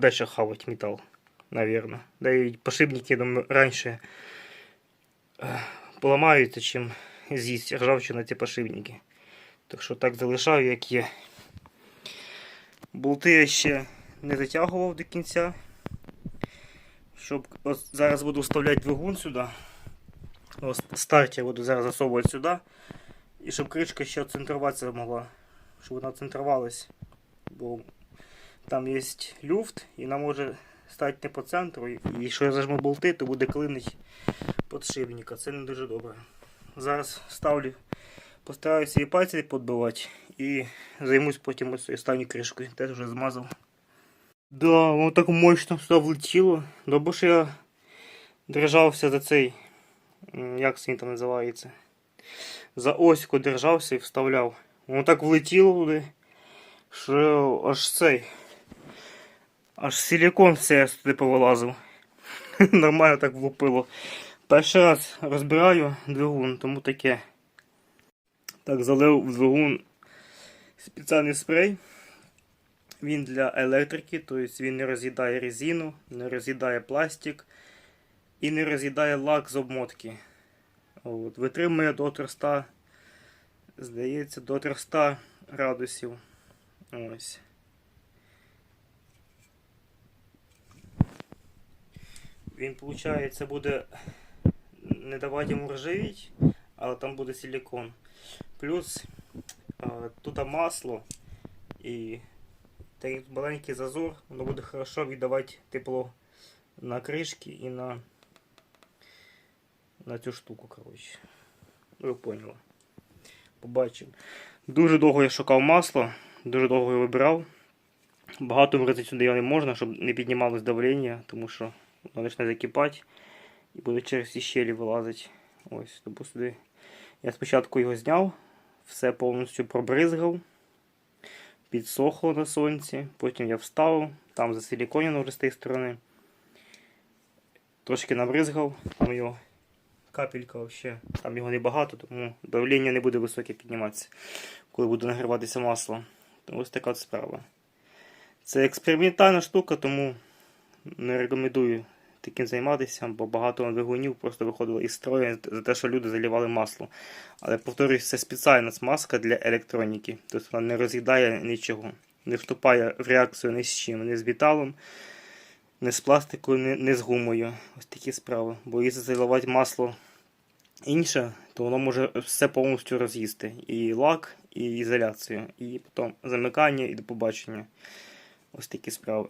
дальше хавать металл, наверное. Да и подшипники, я думаю, раньше е, поламаються, чим з'їсть ржавчина ці подшипники. Так що так залишаю, як є. Болти я ще не затягував до кінця. Щоб зараз буду вставляти двигун сюди. Ось стартер буду зараз засовувати сюди. І щоб кришка ще центруватися могла. Щоб вона центрувалась. Бо там є люфт і вона може стати не по центру. І якщо я зажму болти, то буде клинить подшипника. Це не дуже добре. Зараз ставлю, постараюся і пальці підбивати. І займусь потім ось останньою кришкою. Теж вже змазав. Да, воно так мощно сюди влетіло. Добре, що я держався за цей. Як це він там називається? За оську держався і вставляв. Воно так влетіло туди, що аж цей. Аж силікон все туди повилазив. Нормально так влупило. Перший раз розбираю двигун, тому таке. Так, залив в двигун спеціальний спрей. Він для електрики, тобто він не роз'їдає резину, не роз'їдає пластик і не роз'їдає лак з обмотки. От, витримує до 300, здається, до 300 градусів. Ось. Він, виходить, буде не давати йому ржавіть, але там буде силикон. Плюс тут масло і такий маленький зазор, воно буде хорошо віддавати тепло на кришки і на, на цю штуку, коротше. Ви поняли. Побачимо. Дуже довго я шукав масло, дуже довго його вибирав. Багато врізати сюди його не можна, щоб не піднімалось давлення, тому що воно почне закипати і буде через ці щелі вилазити. Ось, сюди. Я спочатку його зняв, все повністю пробризгав, підсохло на сонці, потім я вставив, там засиліконено вже з тієї сторони. Трошки набризгав, там його капелька вообще, там його небагато, тому давлення не буде високе підніматися, коли буде нагріватися масло. Тому ось така справа. Це експериментальна штука, тому не рекомендую таким займатися, бо багато двигунів просто виходило із строю за те, що люди заливали масло. Але повторюсь, це спеціальна смазка для електроніки. Тобто вона не роз'їдає нічого, не вступає в реакцію ні з чим, ні з металом, ні з пластикою, ні, ні з гумою. Ось такі справи. Бо якщо заливати масло інше, то воно може все повністю роз'їсти. І лак, і ізоляцію, і потім замикання, і до побачення. Ось такі справи.